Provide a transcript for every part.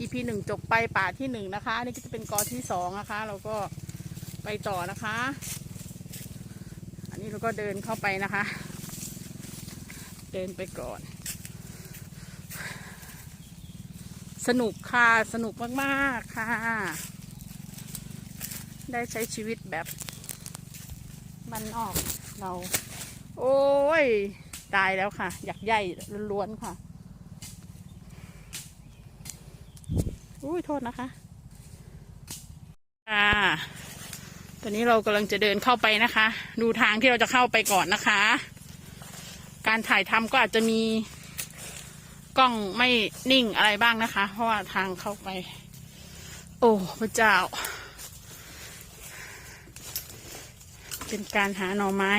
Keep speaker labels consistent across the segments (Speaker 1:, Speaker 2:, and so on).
Speaker 1: EP หนึ่งจบไปป่าที่หนึ่งนะคะนนี่ก็จะเป็นกอที่สองนะคะ เราก็ไปต่อนะคะ อันนี้เราก็เดินเข้าไปนะคะ เดินไปก่อน สนุกค่ะสนุกมากๆค่ะ ได้ใช้ชีวิตแบบมันออกเรา โอ้ย ตายแล้วค่ะ อยากใหญ่ล้วนๆค่ะ อุ้ยโทษนะคะค่ะตอนนี้เรากำลังจะเดินเข้าไปนะคะ ดูทางที่เราจะเข้าไปก่อนนะคะ การถ่ายทำก็อาจจะมีกล้องไม่นิ่งอะไรบ้างนะคะ เพราะว่าทางเข้าไป โอ้พระเจ้า เป็นการหาหน่อไม้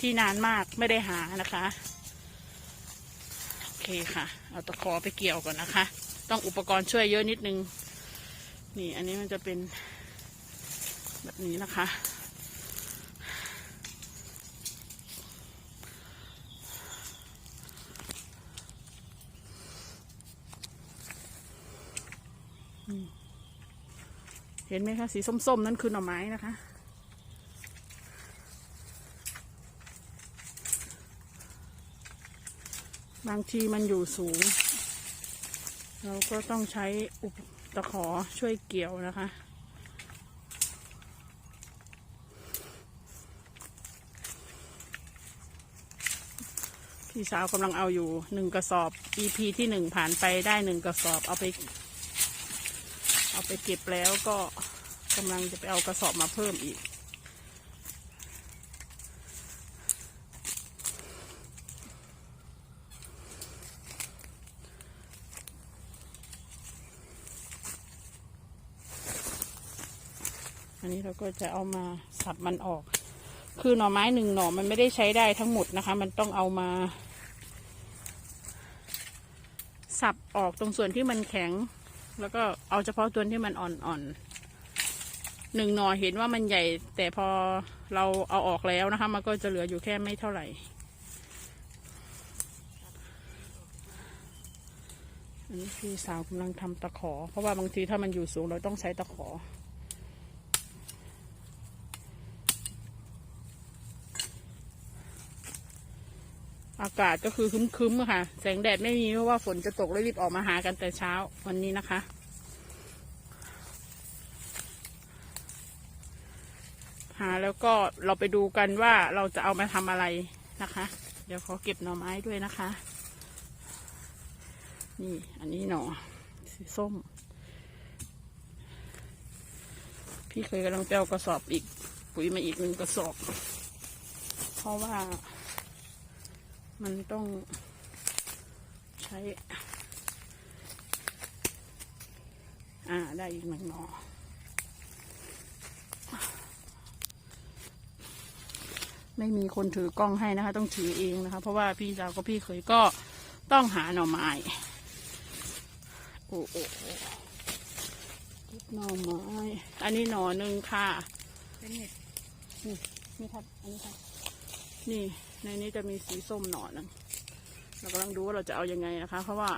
Speaker 1: ที่นานมากไม่ได้หานะคะ โอเคค่ะ เอาตะขอไปเกี่ยวก่อนนะคะ ต้องอุปกรณ์ช่วยเยอะนิดนึง นี่อันนี้มันจะเป็นแบบนี้นะคะ เห็นไหมคะ สีส้มๆ นั่นคือหน่อไม้นะคะบางทีมันอยู่สูง เราก็ต้องใช้อุปตะขอช่วยเกี่ยวนะคะ พี่สาวกำลังเอาอยู่หนึ่งกระสอบ EP ที่หนึ่งผ่านไปได้หนึ่งกระสอบเอาไปเอาไปเก็บแล้วก็กำลังจะไปเอากระสอบมาเพิ่มอีก อันนี้เราก็จะเอามาสับมันออก คือหน่อไม้หนึ่งหน่อมันไม่ได้ใช้ได้ทั้งหมดนะคะ มันต้องเอามา สับออกตรงส่วนที่มันแข็ง แล้วก็เอาเฉพาะตัวที่มันอ่อนๆหนึ่งหน่อเห็นว่ามันใหญ่ แต่พอเราเอาออกแล้วนะคะ มันก็จะเหลืออยู่แค่ไม่เท่าไหร่อันนี้พี่สาวกำลังทำตะขอ เพราะว่าบางทีถ้ามันอยู่สูงเราต้องใช้ตะขอ อากาศก็คือคึ้มๆค่ะ แสงแดดไม่มีเพราะว่าฝนจะตกเลยรีบออกมาหากันแต่เช้าวันนี้นะคะ หาแล้วก็เราไปดูกันว่าเราจะเอามาทำอะไรนะคะ เดี๋ยวขอเก็บหน่อไม้ด้วยนะคะ นี่อันนี้หน่อสีส้ม พี่เคยกำลังไปเอากระสอบอีก ปุ๋ยมาอีกหนึ่งกระสอบ เพราะว่า มันต้องใช้ อ่า ได้อีกหนึ่งหนอไม่มีคนถือกล้องให้นะคะ ต้องถือเองนะคะ เพราะว่าพี่สาวกับพี่เคยก็ต้องหาหน่อไม้ โอ้โอ้โอ้หน่อไม้ อันนี้หน่อหนึ่งค่ะ
Speaker 2: เป็นเห็ด
Speaker 1: นี่ครับ อันนี้ครับ นี่ในนี้จะมีสีส้มหน่อหนึงเรากำลังดูว่าเราจะเอายังไงนะคะ เพราะว่า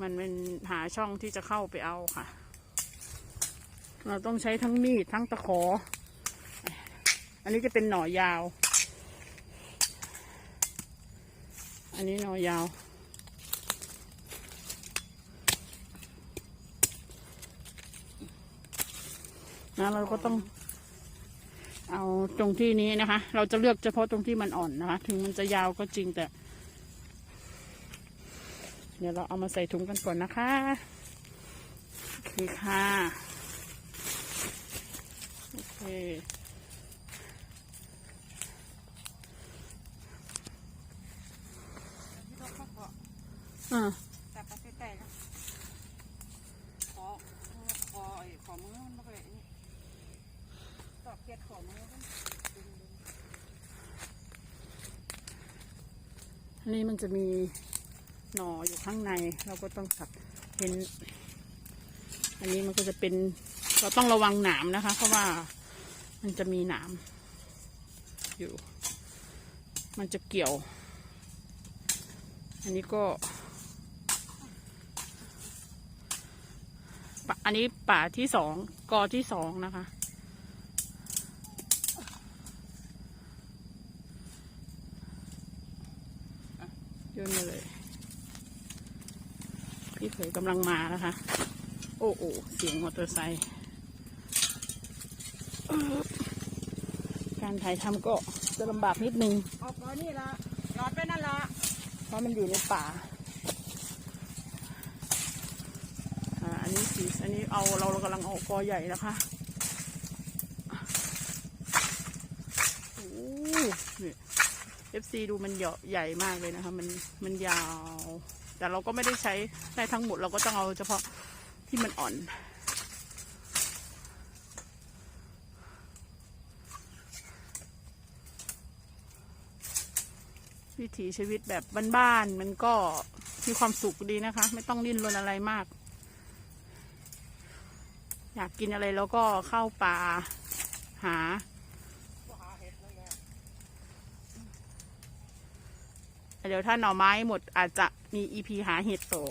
Speaker 1: มันเป็นหาช่องที่จะเข้าไปเอาค่ะ เราต้องใช้ทั้งมีดทั้งตะขอ อันนี้จะเป็นหน่อยาว อันนี้หน่อยาวนะเราก็ต้อง เอาตรงที่นี้นะคะ เราจะเลือกเฉพาะตรงที่มันอ่อนนะคะ ถึงมันจะยาวก็จริงแต่ เดี๋ยวเราเอามาใส่ถุงกันก่อนนะคะโอเคค่ะโอเคอ่า
Speaker 2: จะ
Speaker 1: มีหน่ออยู่ข้างใน เราก็ต้องขัดเห็น อันนี้มันก็จะเป็น เราต้องระวังหนามนะคะ เพราะว่ามันจะมีหนามอยู่ มันจะเกี่ยว อันนี้ก็อันนี้ป่าที่สองกอที่สองนะคะ ยนมาเลย พี่เขยกำลังมานะคะ โอ้โอ้เสียงมอเตอร์ไซค์การถ่ายทำก็จะลำบากนิดนึง
Speaker 2: ออกมานี่ละหลอดไปนั่นละ
Speaker 1: เพราะมันอยู่ในป่าอ่าอันนี้สีอันนี้เอาเราเรากำลังเอากอใหญ่นะคะ โอ้นี่ FC ดูมันเหยาะใหญ่มากเลยนะคะ มันมันยาว แต่เราก็ไม่ได้ใช้ได้ทั้งหมดเราก็ต้องเอาเฉพาะที่มันอ่อน วิถีชีวิตแบบบ้านๆมันก็มีความสุขดีนะคะ ไม่ต้องดิ้นรนอะไรมาก อยากกินอะไรแล้วก็เข้าป่าหา เดี๋ยวถ้าหน่อไม้หมดอาจจะมีอีพีหาเห็ดโตอ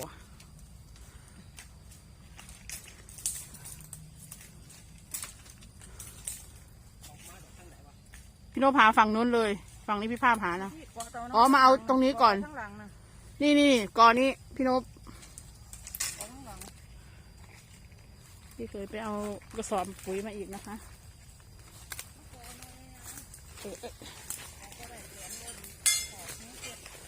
Speaker 1: พี่โนพาฝั่งนู้นเลย ฝั่งนี้พี่ภาพหานะ
Speaker 2: ที่กอเตานะ
Speaker 1: อ๋อมาเอาตรงนี้ก่อน
Speaker 2: ข้างหลังนะ
Speaker 1: นี่นี่กอนี้พี่นพ
Speaker 2: กอข้างหลัง
Speaker 1: พี่เคยไปเอากระสอบปุ๋ยมาอีกนะคะเอ๊ะเอ๊ะเอาเอาใส่อันนี้ก่อนค่ะ
Speaker 3: โอ้ประ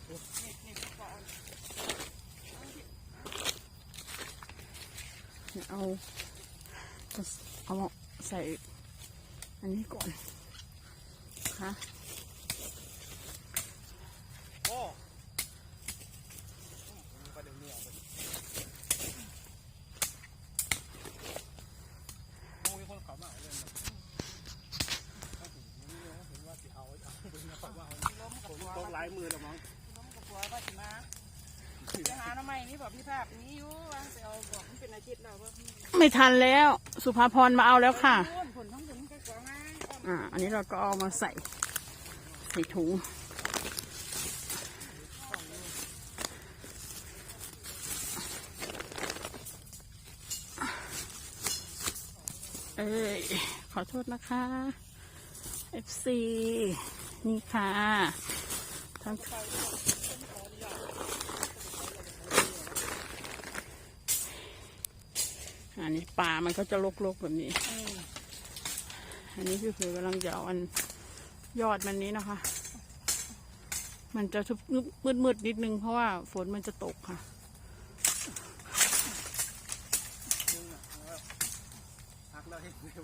Speaker 3: เดี๋ยวนี้เอาไปโอ้ยคนเขามาเอาเลยนะถ้าถึงนี่นะเห็นว่าสิเอา เอาไปนะเขาว่าเอา
Speaker 2: ล้มกับ
Speaker 3: ผม
Speaker 2: หัว
Speaker 3: ต้องหลายมือแล้วมั้ง
Speaker 2: ล้มกับหัวว่าสิมา ไปหาหน้ำไม้นี่บอกพี่ภาพนี้อยู่ว่าไปเอาบอกมันเป็นอาทิตย์แล้วว่า
Speaker 1: ไม่ทันแล้ว สุภาพรมาเอาแล้วค่ะ
Speaker 2: ผลทั้งผลก็กว่าง่าย
Speaker 1: อ่า อันนี้เราก็เอามาใส่ ใส่ถุงเอ้ยขอโทษนะคะ FC นี่ค่ะทั้ง อันนี้ปลามันก็จะลกๆแบบนี้ อันนี้คือคือกำลังจะเอาอันยอดมันนี้นะคะ มันจะชุบมืดๆนิดนึงเพราะว่าฝนมันจะตกค่ะ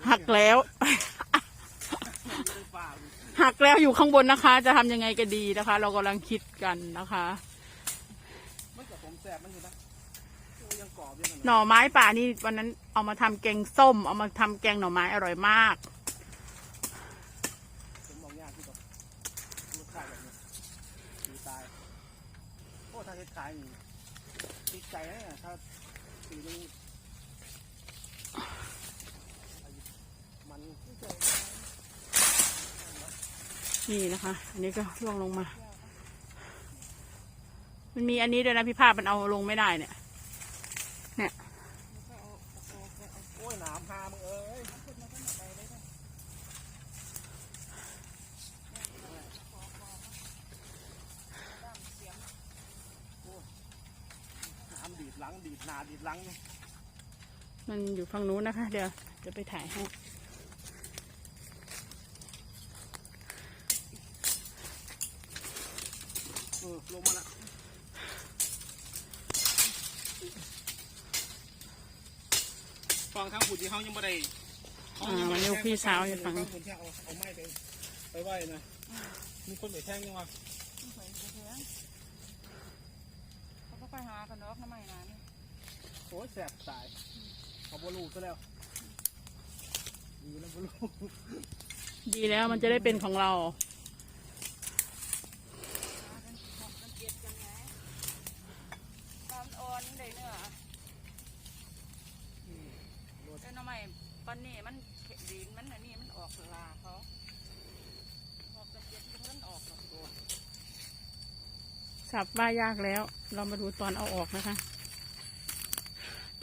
Speaker 3: หักแล้ว
Speaker 1: หักแล้วอยู่ข้างบนนะคะ จะทำยังไงก็ดีนะคะ เรากำลังคิดกันนะคะ
Speaker 3: มันกับผมแสบมันอยู่นะ ยังกรอบยัง
Speaker 1: หน่อไม้ป่านี่วันนั้นเอามาทำแกงส้ม เอามาทำแกงหน่อไม้อร่อยมาก
Speaker 3: ผมมองยากที่แบบลูกค้าแบบนี้ดีตายโอ้ถ้าเฮ็ดขายนี่ติดใจนะเนี่ยถ้าสีนึงมัน
Speaker 1: นี่นะคะ อันนี้ก็ร่วงลงมา มันมีอันนี้ด้วยนะพี่ภาพมันเอาลงไม่ได้เนี่ย
Speaker 3: โอ้ยหนามหามึงเอ้ยหนามดีดหลั งดีดหนาดีดหลังนี่
Speaker 1: มันอยู่ฝั่งนู้นนะคะ เดี๋ยวจะไปถ่ายให้
Speaker 3: เออลงมาละฟังทางผุดที่เขายังไม่ได้
Speaker 1: อ่ามันยกพี่สาวอยู่ฝั่ง
Speaker 3: ทางผุดที่เอาเอาไม้ไปไปไหว้นะมีคนไปแท่งยังวะ
Speaker 2: เขาก็ไปหากันเนาะน้ำไม้นาน
Speaker 3: โอ้ยแสบตายเขาบลูซะแล้วดีแล้วบลู
Speaker 1: ดีแล้วมันจะได้เป็นของเรา
Speaker 2: ตอนอ่อนได้เนื้อแต่น้ำไม้ปันนี่มันดินมันอันนี้มันออกลาเขาออกกันเจ็ดมันออกหรอกตัว
Speaker 1: สับว่ายากแล้ว เรามาดูตอนเอาออกนะคะ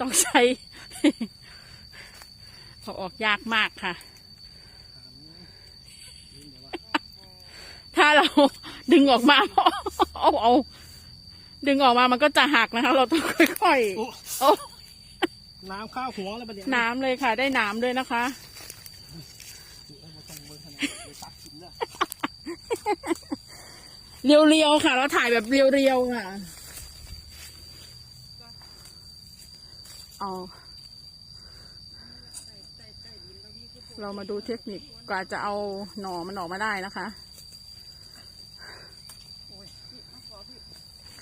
Speaker 1: ต้องใช้ เอาออกยากมากค่ะ ถ้าเราดึงออกมาเอาเอาดึงออกมามันก็จะหักนะคะ เราต้องค่อย
Speaker 3: โอ้
Speaker 1: ๆโอ้
Speaker 3: น้ำข้าวหัวแล้วประเดี๋ยว
Speaker 1: น้ำเลยค่ะ ได้น้ำด้วยนะคะ
Speaker 3: เอามาตรงเบอร์ขนาดเดี๋ยวตัดกินเลย
Speaker 1: เรียวๆค่ะ เราถ่ายแบบเรียวๆค่ะ เอา เรามาดูเทคนิคกว่าจะเอาหน่อมันออกมาได้นะคะ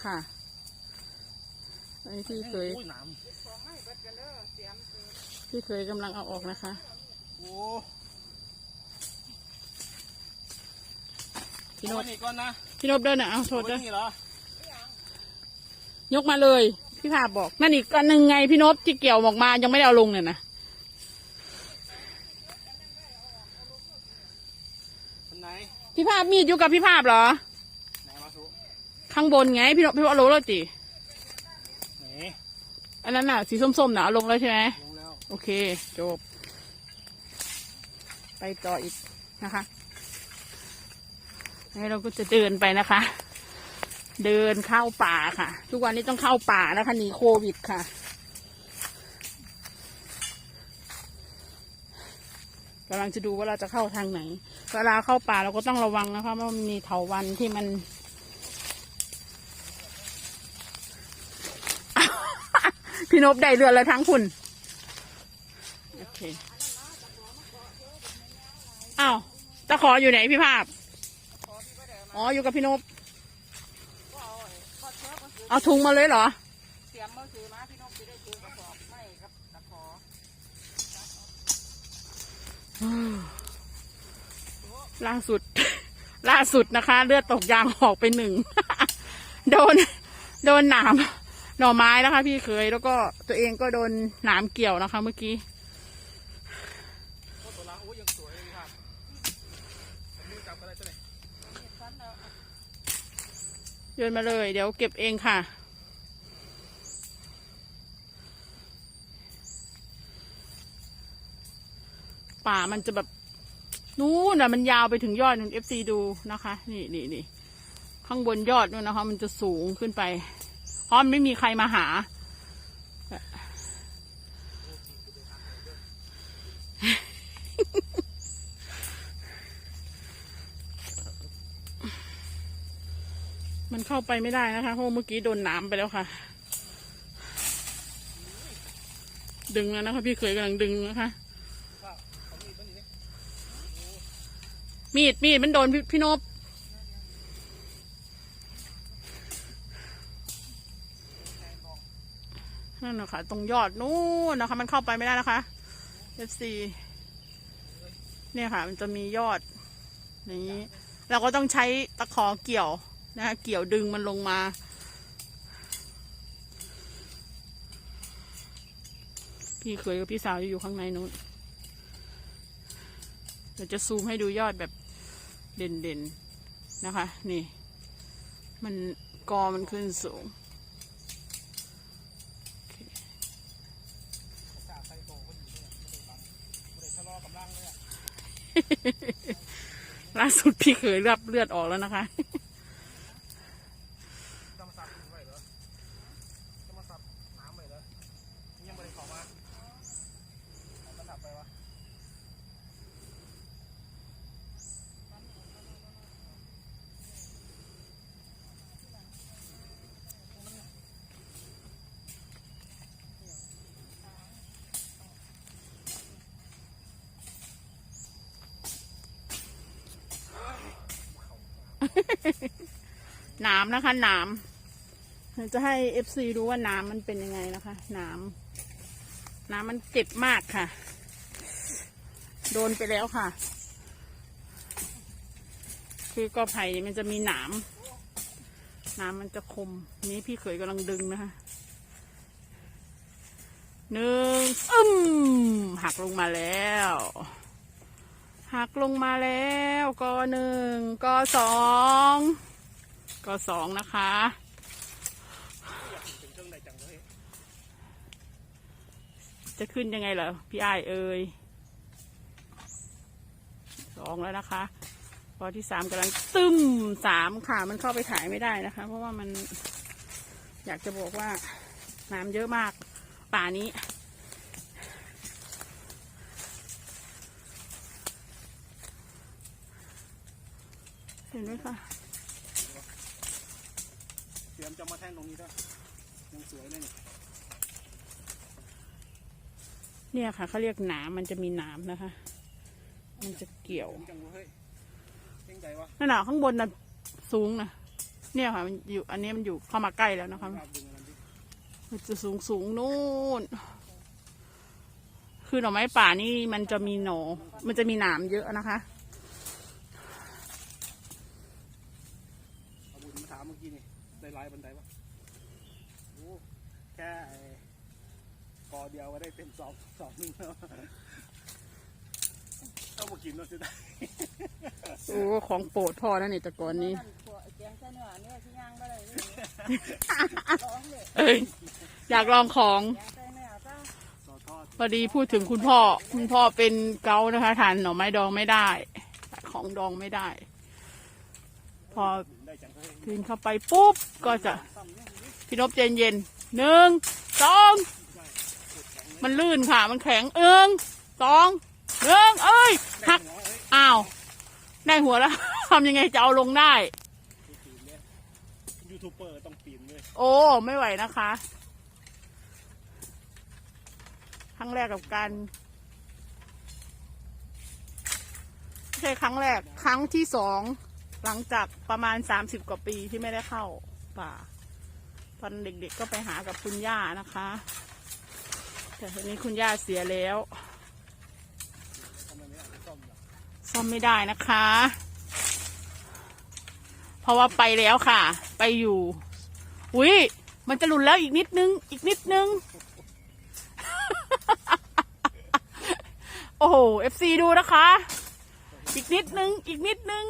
Speaker 1: ค่ะอันนี้พี่เคย
Speaker 3: โอ้ยน้
Speaker 2: ของให้เบิดกันเด้อเสียมเกิน
Speaker 1: พี่เคยกำลังเอาออกนะคะำ
Speaker 3: โอ้
Speaker 1: พี่
Speaker 3: เอา
Speaker 1: น
Speaker 3: ไว้
Speaker 1: พ
Speaker 3: นี่ก่อนนะ
Speaker 1: พี่นพเดินอะเอาโท
Speaker 3: เอา
Speaker 1: ษ
Speaker 3: ไว้
Speaker 1: ด้วย
Speaker 3: นี่เหรอ
Speaker 1: ยกมาเลย พี่ภาพบอกนั่นอีกอันหนึ่งไงพี่นพที่เกี่ยวออกมายังไม่ได้เอาลงเนี่ยนะ
Speaker 3: คนไหน
Speaker 1: พี่ภาพมีดอยู่กับพี่ภาพเหรอ
Speaker 3: ไหนมาสุ
Speaker 1: ข้างบนไงพี่นพพี่นพเอาลงแล้วจิ
Speaker 3: ไหน
Speaker 1: อันนั้นน่ะสีส้มๆน่ะเอาลงแล้วใช่ไหม
Speaker 3: ลงแล้ว
Speaker 1: โอเคจบ ไปต่ออีกนะคะแล้วเราก็จะเดินไปนะคะ เดินเข้าป่าค่ะ ทุกวันนี้ต้องเข้าป่านะคะหนีโควิดค่ะกำลังจะดูว่าเราจะเข้าทางไหน เวลาเข้าป่าเราก็ต้องระวังนะคะว่ามันมีเถาวันที่มันพี่นบได้เรือนแล้วทั้งคุณโอเคอ้าวตะขออยู่ไหนพี่ภาพ
Speaker 2: อ๋
Speaker 1: ออยู่กับพี่นบ
Speaker 2: เอา
Speaker 1: ถุงมาเลยเหรอ
Speaker 2: เสียมมาซื้อมาพี่นกจะได้ซื้อกระสอบไม่ครับตะขอ
Speaker 1: ล่าสุด ล่าสุดนะคะ เลือดตกยางออกไปหนึ่ง โดน โดนหนามหน่อไม้นะคะ พี่เคยแล้วก็ตัวเองก็โดนหนามเกี่ยวนะคะ เมื่อกี้
Speaker 3: โอ้ตัวละโอ้ยยังสวยเลยครับผมมือจับอะไรตัวไหน
Speaker 2: เห็ดฟันแล้ว
Speaker 1: โยนมาเลย เดี๋ยวเก็บเองค่ะ ป่ามันจะแบบนู้นอะมันยาวไปถึงยอดนู่นเอฟซีดูนะคะ นี่นี่นี่ข้างบนยอดนู่นนะคะ มันจะสูงขึ้นไปเพราะมันไม่มีใครมาหา มันเข้าไปไม่ได้นะคะเพราะเมื่อกี้โดนน้ำไปแล้วค่ะ ดึงแล้วนะคะ พี่เคยกำลังดึงนะคะ
Speaker 3: มีดมีด
Speaker 1: มันโดนพี่พี่นบนั่นนะคะตรงยอดนู้นนะคะ มันเข้าไปไม่ได้นะคะ FC เนี่ยค่ะ มันจะมียอดอย่างนี้ เราก็ต้องใช้ตะขอเกี่ยว นะคะเกี่ยวดึงมันลงมา พี่เคยกับพี่สาวอยู่ข้างในนู้นเดี๋ยวจะซูมให้ดูยอดแบบเด่นๆนะคะ นี่ มันกอมันขึ้นสูง
Speaker 3: ล่า
Speaker 1: สุดพี่เคยเลือดเลือดออกแล้วนะคะ
Speaker 3: มาสับไว้เหรอจะมาสับน้ำไว้เหรอยังไม่ได้ขอมาเอามาสับไปวะ
Speaker 1: ห นะคะหนามจะให้เอฟซีดูว่านามมันเป็นยังไงนะคะนามหนามมันเจ็บมากค่ะ โดนไปแล้วค่ะ คือกอไผ่มันจะมีหนามหนามมันจะคม นี้พี่เขยกำลังดึงนะคะหนึ่งอึมหักลงมาแล้วหักลงมาแล้วกอหนึ่งกอสอง ก็สองนะคะ
Speaker 3: จะ
Speaker 1: ขึ้นยังไงเหรอพี่ไอเอ่ยสองแล้วนะคะพอที่สามกำลังตึ้มสามค่ะ มันเข้าไปถ่ายไม่ได้นะคะ เพราะว่ามันอยากจะบอกว่าน้ำเยอะมากป่านี้ เห็นไหมคะ
Speaker 3: เตรีย มจะมาแท่งตรงนี้ด้วยยังสวยเลยนี่
Speaker 1: เนี่ยค่ะเขาเรียกหนามมันจะมีหนามนะคะ มันจะเกี่ยว
Speaker 3: จังเว้ยเพ่งใจวะ
Speaker 1: นั่นน่ะข้างบนน่ะสูงนะเนี่ยค่ะมันอยู่อันนี้มันอยู่เข้ามาใกล้แล้วนะคะ
Speaker 3: ภาพดึงอันนั้นดิ
Speaker 1: มันจะสูงสูงนู่นคือหน่อไม้ป่านี่มันจะมีหนอมันจะมีหนามเยอะนะคะ
Speaker 3: เอาบุญมาถามเมื่อกี้นี่ได้ลายบันไดปะโอ้แค่ไอ้ก อเดียวก็ได้เต็มสองสองนึงแล้วเอามากินเนาะจะได้
Speaker 1: โอ้ของโปรดพ่อนั่นนี่แต่ก่อนนี้
Speaker 2: ตัวแกงใส่เนื้อเนื้อที่ย่างไปเลยร้องเลย
Speaker 1: เอ้ยอยากลองของ
Speaker 2: แกงใส่เนื้อจ้า
Speaker 3: ซอทอด
Speaker 1: พอดีพูดถึงคุณพ่อ คุณพ่อเป็นเกาต์นะคะทานหน่อไม้ดองไม่ได้ ของดองไม่ได้ พอ
Speaker 3: ได้จังเลย
Speaker 1: กินเข้าไปปุ๊บก็จะพี่นพเจนเย็นหนึ่งสอง มันลื่นค่ะ มันแข็งเอิงสองหนึ่งเอ้ยหักอ้าวได้หัวแล้ว ทำยังไงจะเอาลงได้
Speaker 3: ยูทูบเบอร์ต้องปีนเลย
Speaker 1: โอ้ ไม่ไหวนะคะ ครั้งแรกกับการไม่ใช่ครั้งแรก ครั้งที่สอง หลังจากประมาณสามสิบกว่าปีที่ไม่ได้เข้าป่า ตอนเด็กๆก็ไปหากับคุณย่านะคะ แต่ทีนี้คุณย่าเสียแล้ว
Speaker 3: ซ่อม
Speaker 1: ไม่ได้นะคะ เพราะว่าไปแล้วค่ะ ไปอยู่ อุ้ยมันจะหลุดแล้วอีกนิดนึง อีกนิดนึง โอ้โห FC ดูนะคะ อีกนิดนึง อีกนิดนึง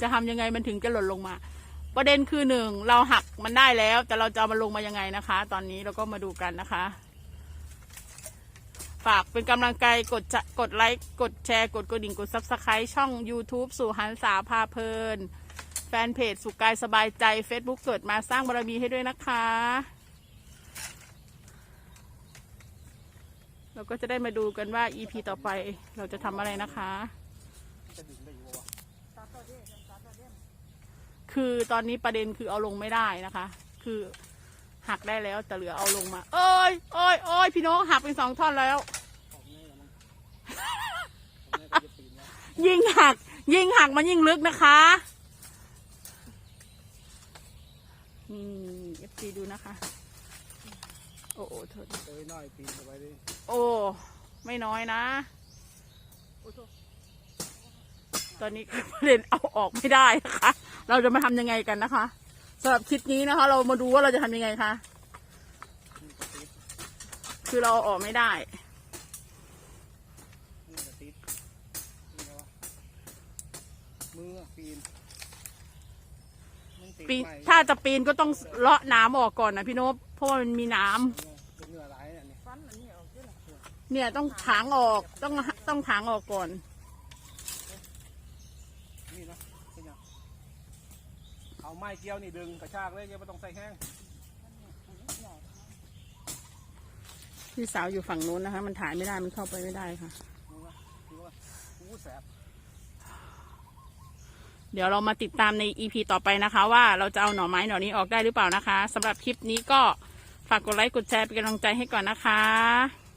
Speaker 1: จะทำยังไงมันถึงจะหล่นลงมาประเด็นคือหนึ่งเราหักมันได้แล้ว แต่เราจะเอาลงมายังไงนะคะ ตอนนี้เราก็มาดูกันนะคะ ฝากเป็นกำลังใจกดจะกดไลค์กดแชร์ กดกระดิ่งกดซับสไคร b ์ช่อง YouTube สู่หันสาพาเพลิน แฟนเพจสุขกายสบายใจ Facebook เกิดมาสร้างบารมีให้ด้วยนะคะ เราก็จะได้มาดูกันว่า EP ต่อไปเราจะทำอะไรนะคะ คือตอนนี้ประเด็นคือเอาลงไม่ได้นะคะ คือ หักได้แล้วแต่เหลือเอาลงมาเอ้ยเอ้ยเอ้ยพี่น้องหักเป็นสองท่อ
Speaker 3: นแล้ว
Speaker 1: ยิ่งหัก ยิ่งหักมันยิ่งลึกนะคะนี่เอฟซีดูนะคะ โอ้โหโทษ
Speaker 3: เอ้ยน้อยปีนเข้าไปดิ
Speaker 1: โอ้ ไม่น้อยนะ ตอนนี้ประเด็นเอาออกไม่ได้นะคะ เราจะมาทำยังไงกันนะคะ สำหรับคลิปนี้นะคะ เรามาดูว่าเราจะทำยังไงคะ
Speaker 3: นี่กระติด
Speaker 1: คือเราเอาออกไม่ได้
Speaker 3: นี่กระติดนี่ไงวะมืออะปีนมันติด
Speaker 1: ปีน
Speaker 3: ใหม่
Speaker 1: ถ้าจะปีนก็ต้องเลาะน้ำออกก่อนนะพี่นพเพราะว่ามันมีน้ำ
Speaker 3: เป็นเนื้อร้ายเนี่ย
Speaker 2: ฟันมันเหนียวด้วยนะ
Speaker 1: เนี่ยต้องถางออกต้องต้องถางออกก่อน
Speaker 3: นี่เนาะเป็นยังเอา ไม้เกี่ยวนี่ดึงกระชากเลยอย่าไม่ต้องใส่แห้ง
Speaker 1: พี่สาวอยู่ฝั่งนู้นนะคะ มันถ่ายไม่ได้มันเข้าไปไม่ได้ค่ะ
Speaker 3: ดูว่าดูว่าอู้แสบ
Speaker 1: เดี๋ยวเรามาติดตามใน EP ต่อไปนะคะ ว่าเราจะเอาหน่อไม้หน่อนี้ออกได้หรือเปล่านะคะสำหรับคลิปนี้ก็ฝากกดไลค์กดแชร์เป็นกำลังใจให้ก่อนนะคะ